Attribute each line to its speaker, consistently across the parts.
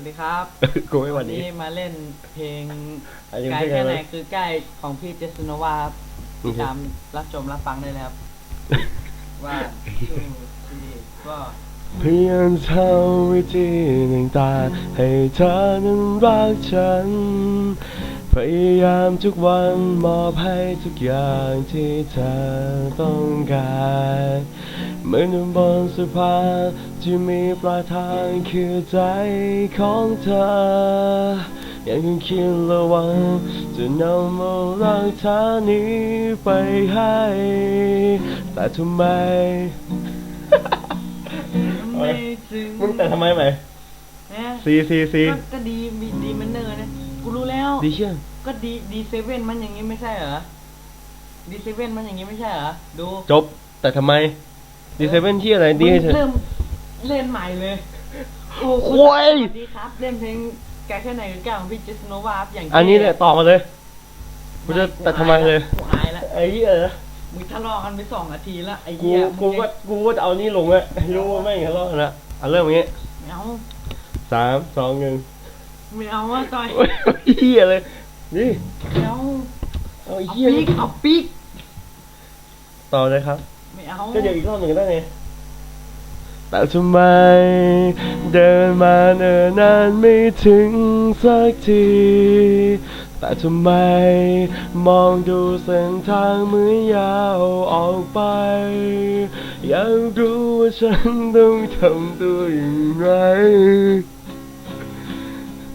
Speaker 1: วัสดีครับ
Speaker 2: กูไม่วันนี้
Speaker 1: มาเล่นเพลง
Speaker 2: อันนี้
Speaker 1: ไกล
Speaker 2: ไม่ใช่
Speaker 1: แค่ไหน
Speaker 2: ไหม
Speaker 1: คือใกล้ของพี่เจสโนวาครับ
Speaker 2: โอเค
Speaker 1: ตามรับชมรับฟังได้เลยครับว่าชื่อที่ก็
Speaker 2: เพียงทำวิธีต่างๆให้เธอนั้นรักฉัน พยายามทุกวันมอบให้ทุกอย่างที่เธอต้องการ เหมือนอยู่บนสะพานที่มีปลายทางคือใจของเธอ ยังคงคิดระวังจะนำเอารักเธอนี้ไปให้ แต่ทำไม
Speaker 1: ไม่ถึง
Speaker 2: มึงแต่ทำไมไหม
Speaker 1: นะ
Speaker 2: ซีซีซี
Speaker 1: ก็ก็ดีมีดีมันเนอร์นะ กูรู้แล้ว
Speaker 2: ดีเชื่อ
Speaker 1: ก็ดีดีเซเว่นมันอย่างงี้ไม่ใช่เหรอดีเซเว่นมันอย่างงี้ไม่ใช่เหรอ ดู
Speaker 2: จบแต่ทำไม ดีเซเว่นที่อะไรดี
Speaker 1: มึง
Speaker 2: เถอะ
Speaker 1: เริ่มเล่นใหม่เลยโอ้
Speaker 2: โอ้ย
Speaker 1: สวัสดีครับ เล่นเพลงไกลแค่ไหนคือใกล้ของพี่เจสโนวาครับอย่าง
Speaker 2: อันนี้แหละต่อมาเลยกูจะแต่ทำไมเลย
Speaker 1: กูอายละ
Speaker 2: ไอ้เหี้ยนะ
Speaker 1: มึงทะเลาะกันไปสองนาทีละไอ้
Speaker 2: กู
Speaker 1: เหี้ย
Speaker 2: กูก็กูก็จะเอานี่ลงอะให้รู้ว่าไม่งทะเลาะกันละเอาเริ่มอย่างงี้
Speaker 1: ไม่เอา
Speaker 2: สามสองหนึ่ง
Speaker 1: ไม่เอาว่าต่อย
Speaker 2: โอ้ยเหี้ยเลยนี่
Speaker 1: ไม่เอา
Speaker 2: เอาไอ้
Speaker 1: เอา
Speaker 2: เหี้ย
Speaker 1: ปีกเอาปีก
Speaker 2: ต่อเลยครับ
Speaker 1: ไม่เอา
Speaker 2: ก็เดี๋ยวอีกรอบหนึ่งก็ได้ไงแต่ทำไม เดินมาเนิ่นนานไม่ถึงสักที แต่ทำไม มองดูเส้นทางมือยาวออกไป อยากรู้ว่าฉันต้องทำตัวอย่างไร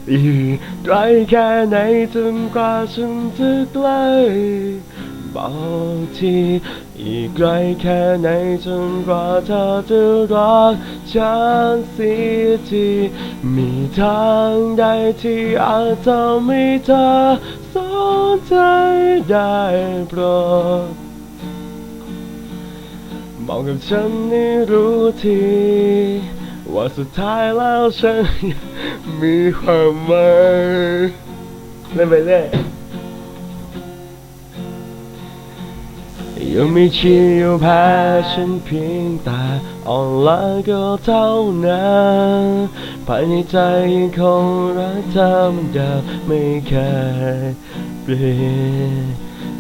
Speaker 2: อีกไกลแค่ไหนจนกว่าฉันจะใกล้บอกที อีกไกลแค่ไหนจนกว่าเธอจะรักฉันเสียทีมีทางใดที่อาจทำให้เธอสนใจได้โปรดบอกกับฉันให้รู้ทีว่าสุดท้ายแล้วฉันมีความหมายเล่นไปเรื่อย ยังมีชีวิตอยู่แพ้ฉันเพียงแต่อ่อนล้าก็เท่านั้นภายในใจยังคงรักเธอเหมือนเดิมไม่เคยเปลี่ยน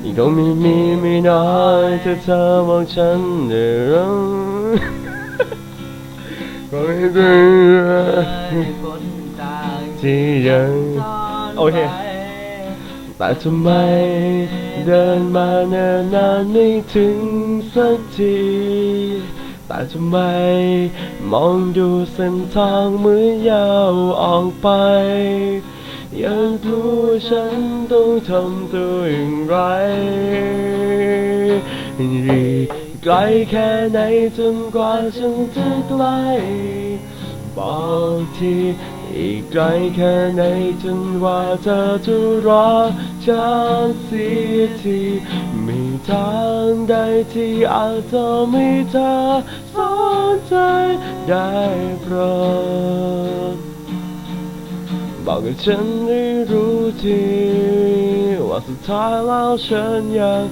Speaker 2: ยังคงมีมีไม่น้อยที่เธอบอกฉันได้รู้ก็ไม่เป็น
Speaker 1: เอ้ยคนต่าง
Speaker 2: ที่ยัง
Speaker 1: ซ่อน
Speaker 2: โอเค
Speaker 1: ไว้
Speaker 2: แต่ทำไมเดินมาเนิ่นนานไม่ถึงสักที แต่ทำไมมองดูเส้นทางมือยาวออกไปยากรู้ฉันต้องทำตัวอย่างไรรีไกลแค่ไหนจนกว่าฉันจะใกล้บอกที อีกไกลแค่ไหนจนว่าเธอจะรักฉันเสียทีมีทางใดที่อาจทำให้เธอสนใจได้โปรดบอกกับฉันให้รู้ทีว่าสุดท้ายแล้วฉันยัง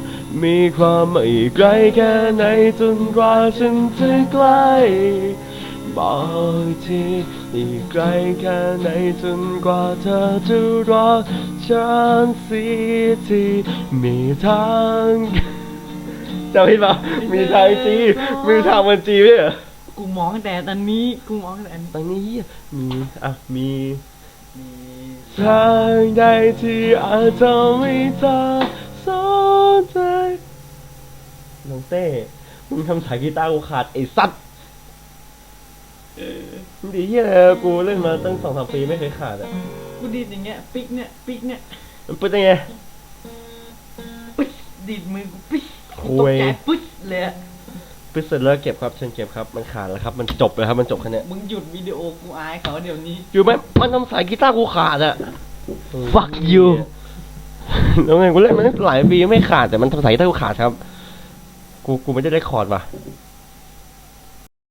Speaker 2: มีความหมายอีกไกลแค่ไหนจนกว่าฉันจะใกล้ บอกทีอีกไกลแค่ไหนจนกว่าเธอจะรักฉันเสียทีมีทางจำผิดปะมีทางจีมีทางมันจีไหมเหรอ
Speaker 1: กูมองตั้งแต่ตอนนี้กูมองตั้งแต่อันนี้
Speaker 2: ตรงนี้มีอะมี
Speaker 1: มี
Speaker 2: ทางใดที่อาจทำให้เธอสนใจน้องเต้มึงทำสายกีตาร์กูขาดไอ้สัตว์มึง ดีเหี้ยอะไรอะกูเล่นมาตั้งสองสามปีไม่เคยขาดอะ
Speaker 1: กูดีดอย่างเงี้ยปิกเนี่ยปิกเนี่ย
Speaker 2: มันเป็นยังไง
Speaker 1: ปึ๊ดดีดมือกูปิ๊ด
Speaker 2: โอ้
Speaker 1: ตก
Speaker 2: ย
Speaker 1: ใจปึ๊ดเลยอะ
Speaker 2: ปิดเสร็จแล้วเก็บครับเชิญเก็บครับมันขาดแล้วครับ มันจบเลยครับมันจบแค่เนี้ย
Speaker 1: มึงหยุดวิดีโอกูอายเขาเดี๋ยวนี้
Speaker 2: อยู่ไหมมันทำสายกีตาร์กูขาดอะ
Speaker 1: Fuck you
Speaker 2: แล้วไงกูเล่นมันหลายปีไม่ขาดแต่มันทำสายกีตาร์กูขาดครับ กูกูไม่ได้ได้คอร์ดว่ะ